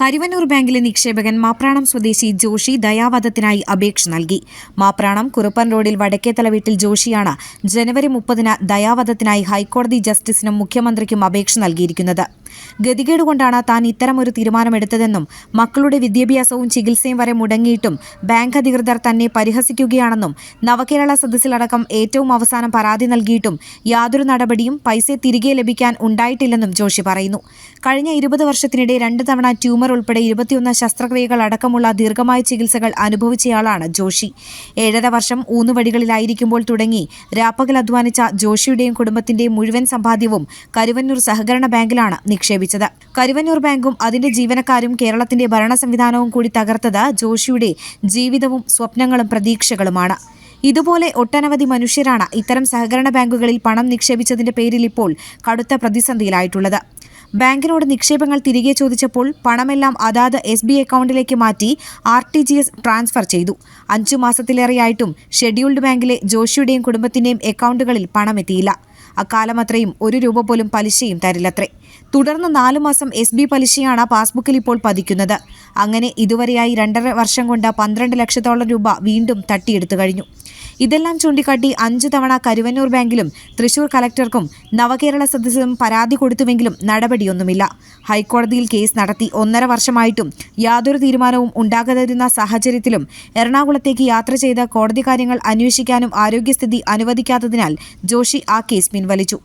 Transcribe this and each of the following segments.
കരുവന്നൂർ ബാങ്കിലെ നിക്ഷേപകൻ മാപ്രാണം സ്വദേശി ജോഷി ദയാവധത്തിനായി അപേക്ഷ നൽകി. മാപ്രാണം കുറുപ്പൻ റോഡിൽ വടക്കേത്തല വീട്ടിൽ ജോഷിയാണ് ജനുവരി മുപ്പതിന് ദയാവധത്തിനായി ഹൈക്കോടതി ജസ്റ്റിസിനും മുഖ്യമന്ത്രിക്കും അപേക്ഷ നൽകിയിരിക്കുന്നത്. ഗതികേട് കൊണ്ടാണ് താൻ ഇത്തരമൊരു തീരുമാനമെടുത്തതെന്നും മക്കളുടെ വിദ്യാഭ്യാസവും ചികിത്സയും വരെ മുടങ്ങിയിട്ടും ബാങ്ക് അധികൃതർ തന്നെ പരിഹസിക്കുകയാണെന്നും നവകേരള സദസ്സിലടക്കം ഏറ്റവും അവസാനം പരാതി നൽകിയിട്ടും യാതൊരു നടപടിയും പൈസ തിരികെ ലഭിക്കാൻ ഉണ്ടായിട്ടില്ലെന്നും ജോഷി പറയുന്നു. കഴിഞ്ഞ ഇരുപത് വർഷത്തിനിടെ രണ്ട് തവണ ട്യൂമർ ഉൾപ്പെടെ ഇരുപത്തിയൊന്ന് ശസ്ത്രക്രിയകൾ അടക്കമുള്ള ദീർഘമായ ചികിത്സകൾ അനുഭവിച്ചയാളാണ് ജോഷി. ഏഴര വർഷം ഊന്നുവടികളിലായിരിക്കുമ്പോൾ തുടങ്ങി രാപ്പകൽ അധ്വാനിച്ച ജോഷിയുടെയും കുടുംബത്തിന്റെയും മുഴുവൻ സമ്പാദ്യവും കരുവന്നൂർ സഹകരണ ബാങ്കിലാണ് നിക്ഷേപിച്ചത്. കരുവന്നൂർ ബാങ്കും അതിന്റെ ജീവനക്കാരും കേരളത്തിന്റെ ഭരണ സംവിധാനവും കൂടി തകർത്തത് ജോഷിയുടെ ജീവിതവും സ്വപ്നങ്ങളും പ്രതീക്ഷകളുമാണ്. ഇതുപോലെ ഒട്ടനവധി മനുഷ്യരാണ് ഇത്തരം സഹകരണ ബാങ്കുകളിൽ പണം നിക്ഷേപിച്ചതിന്റെ പേരിൽ ഇപ്പോൾ കടുത്ത പ്രതിസന്ധിയിലായിട്ടുള്ളത്. ബാങ്കിനോട് നിക്ഷേപങ്ങൾ തിരികെ ചോദിച്ചപ്പോൾ പണമെല്ലാം അതാത് എസ് ബി അക്കൗണ്ടിലേക്ക് മാറ്റി R T G S transfer ചെയ്തു. അഞ്ചു മാസത്തിലേറെയായിട്ടും ഷെഡ്യൂൾഡ് ബാങ്കിലെ ജോഷിയുടെയും കുടുംബത്തിന്റെയും അക്കൗണ്ടുകളിൽ പണമെത്തിയില്ല. അക്കാലം അത്രയും ഒരു രൂപ പോലും പലിശയും തരില്ലത്രേ. തുടർന്ന് നാലു മാസം എസ് ബി പലിശയാണ് പാസ്ബുക്കിൽ ഇപ്പോൾ പതിക്കുന്നത്. അങ്ങനെ ഇതുവരെയായി രണ്ടര വർഷം കൊണ്ട് പന്ത്രണ്ട് ലക്ഷത്തോളം രൂപ വീണ്ടും തട്ടിയെടുത്തു കഴിഞ്ഞു. ഇതെല്ലാം ചൂണ്ടിക്കാട്ടി അഞ്ചു തവണ കരുവന്നൂർ ബാങ്കിലും തൃശൂർ കലക്ടർക്കും നവകേരള സദസ്സിലും പരാതി കൊടുത്തുവെങ്കിലും നടപടിയൊന്നുമില്ല. ഹൈക്കോടതിയിൽ കേസ് നടത്തി ഒന്നര വർഷമായിട്ടും യാതൊരു തീരുമാനവും ഉണ്ടാകാതിരുന്ന സാഹചര്യത്തിലും എറണാകുളത്തേക്ക് യാത്ര ചെയ്ത് കോടതി കാര്യങ്ങൾ അന്വേഷിക്കാനും ആരോഗ്യസ്ഥിതി അനുവദിക്കാത്തതിനാൽ ജോഷി ആ കേസ് പിൻവലിച്ചു.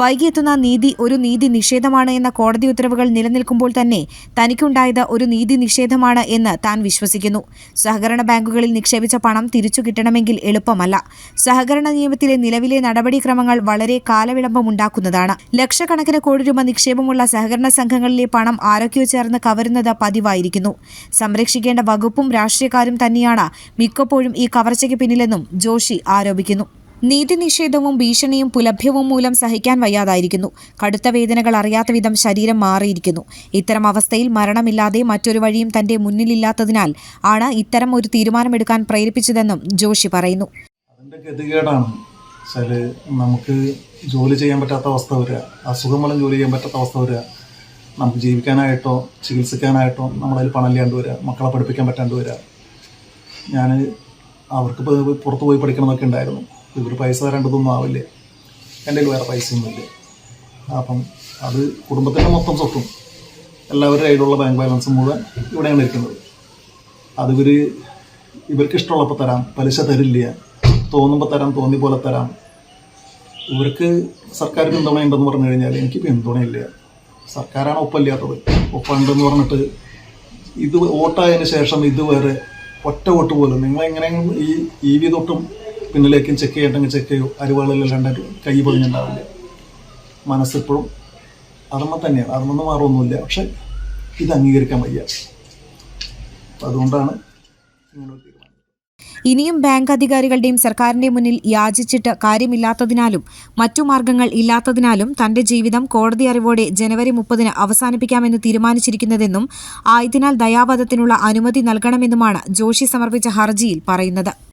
വൈകിയെത്തുന്ന നീതി ഒരു നീതി നിഷേധമാണ് എന്ന കോടതി ഉത്തരവുകൾ നിലനിൽക്കുമ്പോൾ തന്നെ തനിക്കുണ്ടായത് ഒരു നീതി നിഷേധമാണ് എന്ന് താൻ വിശ്വസിക്കുന്നു. സഹകരണ ബാങ്കുകളിൽ നിക്ഷേപിച്ച പണം തിരിച്ചു കിട്ടണമെങ്കിൽ എളുപ്പമല്ല. സഹകരണ നിയമത്തിലെ നിലവിലെ നടപടിക്രമങ്ങൾ വളരെ കാലവിളംബമുണ്ടാക്കുന്നതാണ്. ലക്ഷക്കണക്കിന് കോടി രൂപ നിക്ഷേപമുള്ള സഹകരണ സംഘങ്ങളിലെ പണം ആരൊക്കെയോ ചേർന്ന് കവരുന്നത് പതിവായിരിക്കുന്നു. സംരക്ഷിക്കേണ്ട വകുപ്പും രാഷ്ട്രീയക്കാരും തന്നെയാണ് മിക്കപ്പോഴും ഈ കവർച്ചയ്ക്ക് പിന്നിലെന്നും ജോഷി ആരോപിക്കുന്നു. നീതി നിഷേധവും ഭീഷണിയും പുലഭ്യവും മൂലം സഹിക്കാൻ വയ്യാതായിരിക്കുന്നു. കടുത്ത വേദനകൾ അറിയാത്ത വിധം ശരീരം മാറിയിരിക്കുന്നു. ഇത്തരം അവസ്ഥയിൽ മരണമില്ലാതെ മറ്റൊരു വഴിയും തന്റെ മുന്നിലില്ലാത്തതിനാൽ ആണ് ഇത്തരം ഒരു തീരുമാനമെടുക്കാൻ പ്രേരിപ്പിച്ചതെന്നും ജോഷി പറയുന്നു. നമുക്ക് ജോലി ചെയ്യാൻ പറ്റാത്ത അവസ്ഥ വരിക അസുഖം മൂലം ജോലി ചെയ്യാൻ പറ്റാത്ത അവസ്ഥ വരിക നമുക്ക് ജീവിക്കാനായിട്ടോ ചികിത്സിക്കാനായിട്ടോ നമ്മളതിൽ പണം വരിക മക്കളെ പഠിപ്പിക്കാൻ പറ്റാണ്ട് വരിക. ഞാൻ അവർക്ക് പുറത്ത് പോയി പഠിക്കണമെന്നൊക്കെ ഉണ്ടായിരുന്നു. ഇവർ പൈസ തരേണ്ടതൊന്നും ആവില്ല. എന്റെ കയ്യിൽ വേറെ പൈസയൊന്നുമില്ല അപ്പം അത് കുടുംബത്തിന്റെ മൊത്തം സ്വത്തും എല്ലാവരുടെ കയ്യിലുള്ള ബാങ്ക് ബാലൻസും മുഴുവൻ ഇവിടെയാണ് ഇരിക്കുന്നത്. അത് ഇവർ ഇവർക്ക് ഇഷ്ടമുള്ളപ്പോൾ തരാം പലിശ തരില്ല. തോന്നുമ്പോൾ തരാം തോന്നി പോലെ തരാം. ഇവർക്ക് സർക്കാർ പിന്തുണയുണ്ടെന്ന് പറഞ്ഞു കഴിഞ്ഞാൽ എനിക്ക് പിന്തുണയില്ല സർക്കാരാണ് ഒപ്പമില്ലാത്തത് ഒപ്പമുണ്ടെന്ന് പറഞ്ഞിട്ട് ഇത് വോട്ടായതിനു ശേഷം ഇതുവരെ ഒറ്റ വോട്ട് പോലും. നിങ്ങൾ എങ്ങനെയെങ്കിലും ഈ ഇ വി തൊട്ടും പിന്നിലേക്കും ചെക്ക് ചെയ്യണ്ടെങ്കിൽ ചെക്ക് ചെയ്യൂ. അരിവാളിലല്ലാണ്ട് കൈ പൊഴിഞ്ഞുണ്ടാവില്ല. മനസ്സിപ്പോഴും അർമ്മ തന്നെയാണ്. അർമ്മന്ന് മാറൊന്നുമില്ല. പക്ഷെ ഇത് അംഗീകരിക്കാൻ വയ്യ. അതുകൊണ്ടാണ് ഇങ്ങനെ ഇനിയും ബാങ്ക് അധികാരികളുടെയും സർക്കാരിന്റെ മുന്നിൽ യാചിച്ചിട്ട് കാര്യമില്ലാത്തതിനാലും മറ്റു മാർഗങ്ങൾ ഇല്ലാത്തതിനാലും തന്റെ ജീവിതം കോടതി അറിവോടെ ജനുവരി മുപ്പതിന് അവസാനിപ്പിക്കാമെന്ന് തീരുമാനിച്ചിരിക്കുന്നതെന്നും ആയതിനാൽ ദയാവധത്തിനുള്ള അനുമതി നൽകണമെന്നുമാണ് ജോഷി സമർപ്പിച്ച ഹർജിയിൽ പറയുന്നത്.